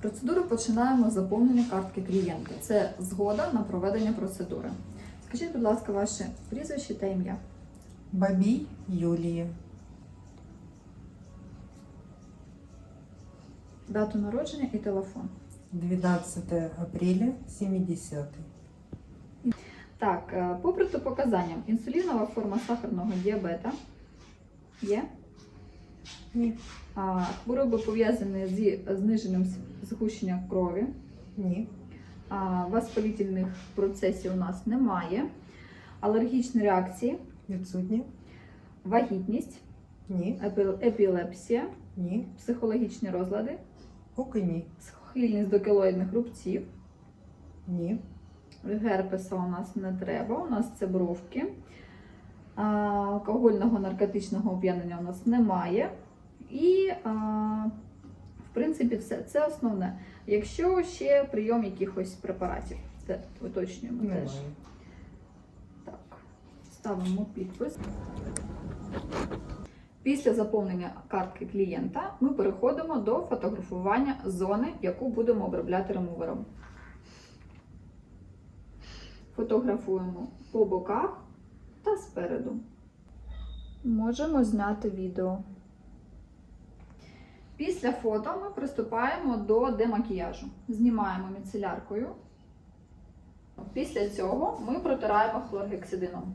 Процедуру починаємо з заповнення картки клієнта. Це згода на проведення процедури. Скажіть, будь ласка, ваше прізвище та ім'я. Бабій Юлія. Дату народження і телефон. 12 апреля 70 Так, е, по протипоказанням, інсулінова форма сахарного діабета є. Ні. А, Хвороби пов'язані зі зниженням с- згущення крові. Ні. А, Воспалітельних процесів у нас немає. Алергічні реакції, Відсутні. вагітність, Ні. епілепсія, Ні. психологічні розлади, Поки ні. схильність до кілоїдних рубців. Ні. Герпеса у нас не треба, у нас це бровки. А, алкогольного наркотичного оп'янення у нас немає. І, а, в принципі, все. Це основне. Якщо ще прийом якихось препаратів, це уточнюємо теж. Так, ставимо підпис. Після заповнення картки клієнта ми переходимо до фотографування зони, яку будемо обробляти ремувером. Фотографуємо по боках та спереду. Можемо зняти відео. Після фото ми приступаємо до демакіяжу. Знімаємо міцеляркою. Після цього ми протираємо хлоргексидином.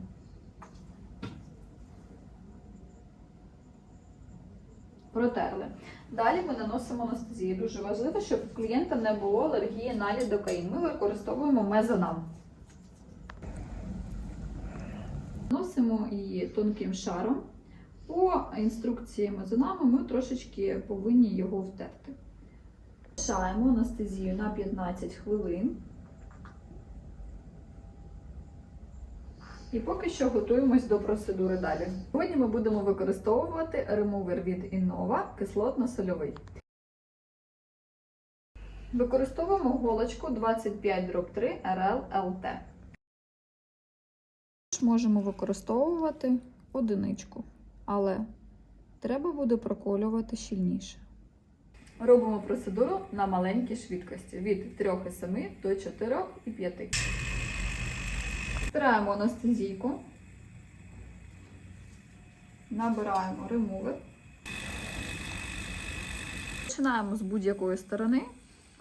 Протерли. Далі ми наносимо анестезію. Дуже важливо, щоб у клієнта не було алергії на лідокаїн. Ми використовуємо мезонам. Наносимо її тонким шаром. По інструкції мезонаму ми трошечки повинні його втерти. Лишаємо анестезію на 15 хвилин. І поки що готуємось до процедури далі. Сьогодні ми будемо використовувати ремувер від Innova кислотно-сольовий. Використовуємо голочку 25 3 RL LT. Можемо використовувати одиничку, але треба буде проколювати щільніше. Робимо процедуру на маленькій швидкості від 3,7 до 4,5. Втираємо анестезійку, набираємо ремувер. Починаємо з будь-якої сторони,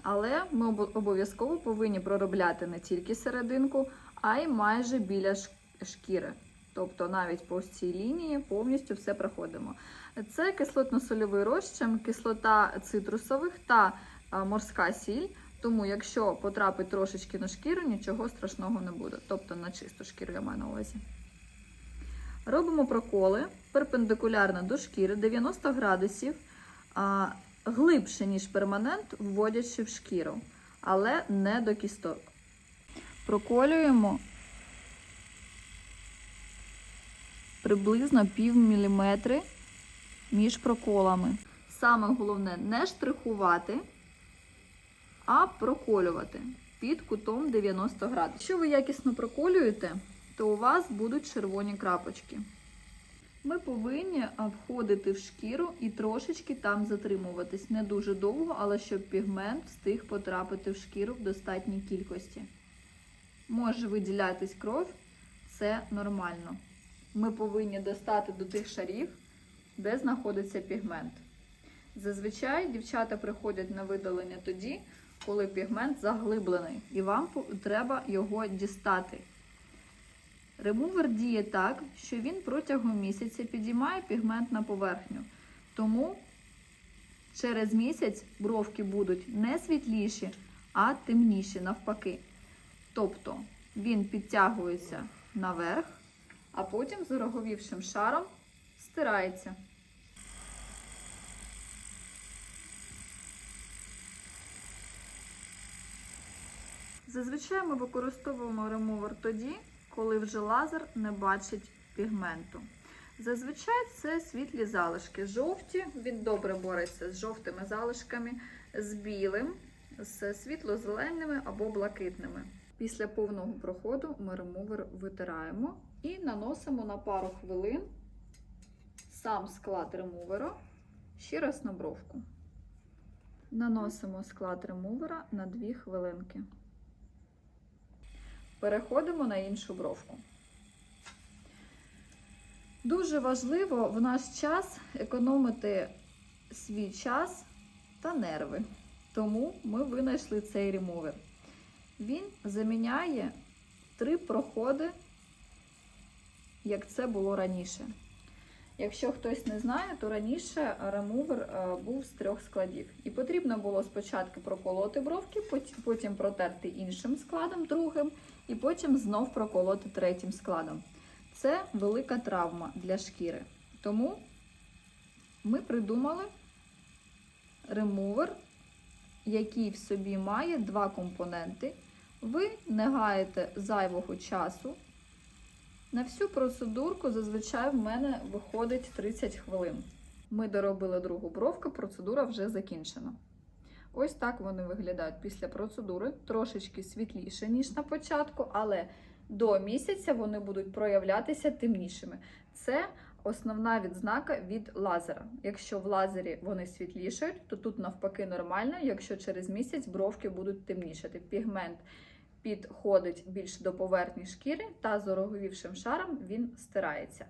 але ми обов'язково повинні проробляти не тільки серединку, а й майже біля шкіри. Тобто навіть по цій лінії повністю все проходимо. Це кислотно-сольовий розчин, кислота цитрусових та морська сіль. Тому, якщо потрапить трошечки на шкіру, нічого страшного не буде. Тобто на чисту шкіру я маю на увазі. Робимо проколи перпендикулярно до шкіри 90 градусів, глибше, ніж перманент, вводячи в шкіру, але не до кісток. Проколюємо приблизно пів міліметри між проколами. Саме головне не штрихувати, а проколювати під кутом 90 градусів. Якщо ви якісно проколюєте, то у вас будуть червоні крапочки. Ми повинні входити в шкіру і трошечки там затримуватись. Не дуже довго, але щоб пігмент встиг потрапити в шкіру в достатній кількості. Може виділятись кров, це нормально. Ми повинні достати до тих шарів, де знаходиться пігмент. Зазвичай дівчата приходять на видалення тоді, коли пігмент заглиблений, і вам треба його дістати. Ремувер діє так, що він протягом місяця підіймає пігмент на поверхню. Тому через місяць бровки будуть не світліші, а темніші навпаки. Тобто він підтягується наверх, а потім зароговівшим шаром стирається. Зазвичай ми використовуємо ремувер тоді, коли вже лазер не бачить пігменту. Зазвичай це світлі залишки. Жовті, він добре бореться з жовтими залишками, з білим, з світло-зеленими або блакитними. Після повного проходу ми ремувер витираємо і наносимо на пару хвилин сам склад ремувера ще раз на бровку. Наносимо склад ремувера на 2 хвилинки. Переходимо на іншу бровку. Дуже важливо в наш час економити свій час та нерви. Тому ми винайшли цей ремувер. Він заміняє три проходи, як це було раніше. Якщо хтось не знає, то раніше ремувер е, був з трьох складів. І потрібно було спочатку проколоти бровки, потім протерти іншим складом, другим, і потім знов проколоти третім складом. Це велика травма для шкіри. Тому ми придумали ремувер, який в собі має два компоненти. Ви не гаєте зайвого часу. На всю процедурку зазвичай в мене виходить 30 хвилин. Ми доробили другу бровку, процедура вже закінчена. Ось так вони виглядають після процедури, трошечки світліше, ніж на початку, але до місяця вони будуть проявлятися темнішими. Це основна відзнака від лазера. Якщо в лазері вони світлішають, то тут навпаки нормально, якщо через місяць бровки будуть темнішати. Пігмент підходить більш до поверхні шкіри та зороговівшим шаром він стирається.